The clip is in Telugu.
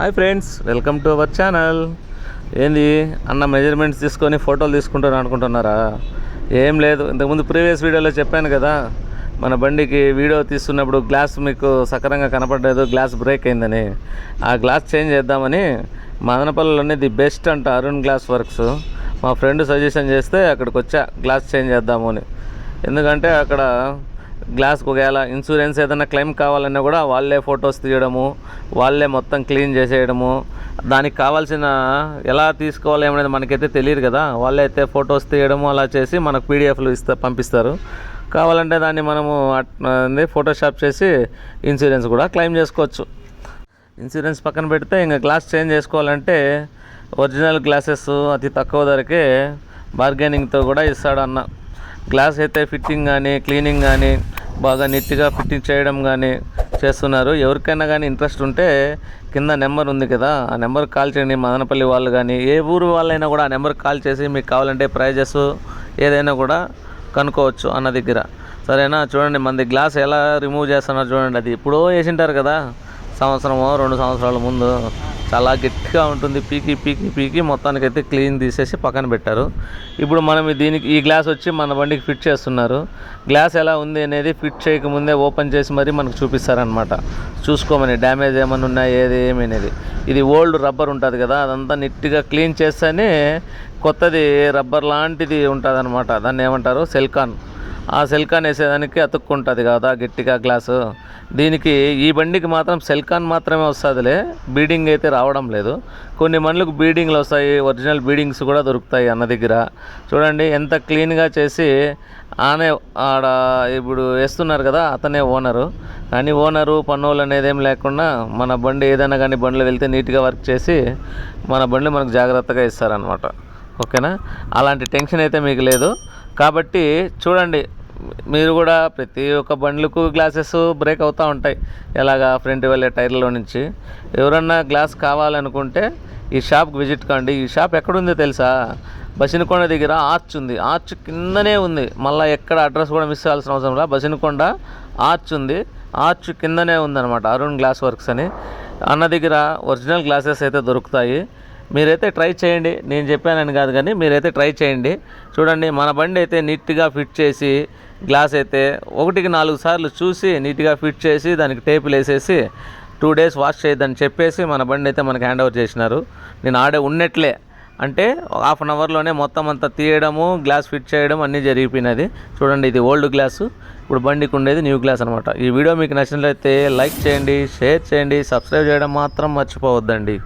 Hi friends welcome to our channel. ఏంది అన్న మెజర్మెంట్స్ తీసుకొని ఫోటోలు తీసుకుంటాను అనుకుంటున్నారా? ఏం లేదు ఇంతకుముందు ప్రీవియస్ వీడియోలో చెప్పాను కదా మన బండికి వీడియో తీస్తున్నప్పుడు గ్లాస్ మీకు సక్రంగా కనపడలేదు గ్లాస్ బ్రేక్ అయిందని. ఆ గ్లాస్ చేంజ్ చేద్దామని మదనపల్లిలోనే ది బెస్ట్ అంట అరుణ్ గ్లాస్ వర్క్స్ మా ఫ్రెండ్ సజెషన్ చేస్తే అక్కడికి వచ్చా గ్లాస్ చేంజ్ చేద్దాము అని. ఎందుకంటే అక్కడ గ్లాస్కి ఒకవేళ ఇన్సూరెన్స్ ఏదైనా క్లెయిమ్ కావాలన్నా కూడా వాళ్ళే ఫొటోస్ తీయడము వాళ్ళే మొత్తం క్లీన్ చేసేయడము. దానికి కావాల్సిన ఎలా తీసుకోవాలి ఏమనేది మనకైతే తెలియదు కదా. వాళ్ళే అయితే ఫొటోస్ తీయడము అలా చేసి మనకు పీడిఎఫ్లు ఇస్తా పంపిస్తారు. కావాలంటే దాన్ని మనము ఫోటోషాప్ చేసి ఇన్సూరెన్స్ కూడా క్లెయిమ్ చేసుకోవచ్చు. ఇన్సూరెన్స్ పక్కన పెడితే ఇంకా గ్లాస్ చేంజ్ చేసుకోవాలంటే ఒరిజినల్ గ్లాసెస్ అతి తక్కువ ధరకే బార్గెనింగ్తో కూడా ఇస్తాడు అన్న గ్లాస్ అయితే ఫిట్టింగ్ కానీ క్లీనింగ్ కానీ బాగా నీట్గా ఫిట్టింగ్ చేయడం కానీ చేస్తున్నారు. ఎవరికైనా కానీ ఇంట్రెస్ట్ ఉంటే కింద నెంబర్ ఉంది కదా ఆ నెంబర్కి కాల్ చేయండి. మదనపల్లి వాళ్ళు కానీ ఏ ఊరు వాళ్ళైనా కూడా ఆ నెంబర్కి కాల్ చేసి మీకు కావాలంటే ప్రైజెస్ ఏదైనా కూడా కనుక్కోవచ్చు అన్న దగ్గర. సరేనా? చూడండి మనది గ్లాస్ ఎలా రిమూవ్ చేస్తున్నారు చూడండి అది. ఇప్పుడో వేసింటారు కదా సంవత్సరమో రెండు సంవత్సరాల ముందు. చాలా గట్టిగా ఉంటుంది. పీకి పీకి పీకి మొత్తానికి అయితే క్లీన్ తీసేసి పక్కన పెట్టారు. ఇప్పుడు మనం దీనికి ఈ గ్లాస్ వచ్చి మన బండికి ఫిట్ చేస్తున్నారు. గ్లాస్ ఎలా ఉంది అనేది ఫిట్ చేయకముందే ఓపెన్ చేసి మరీ మనకు చూపిస్తారనమాట చూసుకోమని డ్యామేజ్ ఏమైనా ఉన్నాయి ఏది ఏమనేది అనేది. ఇది ఓల్డ్ రబ్బర్ ఉంటుంది కదా అదంతా నీట్గా క్లీన్ చేస్తేనే కొత్తది రబ్బర్ లాంటిది ఉంటుంది అనమాట దాన్ని ఏమంటారు? సెల్కాన్. ఆ సెల్కాన్ వేసేదానికి అతుక్కుంటుంది కదా గట్టిగా గ్లాసు. దీనికి ఈ బండికి మాత్రం సెల్కాన్ మాత్రమే వస్తుందిలే బీడింగ్ అయితే రావడం లేదు. కొన్ని మండ్లకు బీడింగ్లు వస్తాయి ఒరిజినల్ బీడింగ్స్ కూడా దొరుకుతాయి అన్న దగ్గర. చూడండి ఎంత క్లీన్గా చేసి ఆనే ఆడ ఇప్పుడు వేస్తున్నారు కదా అతనే ఓనరు. కానీ ఓనరు పన్నులు అనేది ఏం లేకుండా మన బండి ఏదైనా కానీ బండ్లు వెళ్తే నీట్గా వర్క్ చేసి మన బండి మనకు జాగ్రత్తగా ఇస్తారనమాట ఓకేనా? అలాంటి టెన్షన్ అయితే మీకు లేదు. కాబట్టి చూడండి మీరు కూడా ప్రతి ఒక్క బండ్లకు గ్లాసెస్ బ్రేక్ అవుతూ ఉంటాయి. ఎలాగా ఫ్రంట్ వెళ్ళే టైర్లో నుంచి. ఎవరన్నా గ్లాస్ కావాలనుకుంటే ఈ షాప్కి విజిట్ కండి. ఈ షాప్ ఎక్కడుందో తెలుసా? బసినకొండ దగ్గర ఆర్చ్ ఉంది. ఆర్చ్ కిందనే ఉంది. మళ్ళీ ఎక్కడ అడ్రస్ కూడా మిస్ అవ్వాల్సిన అవసరం లేదు. బసినకొండ ఆర్చ్ ఉంది. ఆర్చ్ కిందనే ఉందన్నమాట. అరుణ్ గ్లాస్ వర్క్స్ అని. అన్న దగ్గర ఒరిజినల్ గ్లాసెస్ అయితే దొరుకుతాయి. మీరైతే ట్రై చేయండి. నేను చెప్పానని కాదు కానీ మీరైతే ట్రై చేయండి. చూడండి మన బండి అయితే నీట్గా ఫిట్ చేసి గ్లాస్ అయితే ఒకటికి నాలుగు సార్లు చూసి నీట్గా ఫిట్ చేసి దానికి టేపులు వేసేసి టూ డేస్ వాష్ చేయొద్దని చెప్పేసి మన బండి అయితే మనకి హ్యాండ్ ఓవర్ చేసినారు. నేను ఆడే ఉన్నట్లే. అంటే హాఫ్ అన్ అవర్లోనే మొత్తం అంతా తీయడము గ్లాస్ ఫిట్ చేయడం అన్నీ జరిగిపోయినది. చూడండి ఇది ఓల్డ్ గ్లాసు. ఇప్పుడు బండికి ఉండేది న్యూ గ్లాస్ అనమాట ఈ వీడియో మీకు నచ్చినట్లయితే లైక్ చేయండి షేర్ చేయండి సబ్స్క్రైబ్ చేయడం మాత్రం మర్చిపోవద్దండి.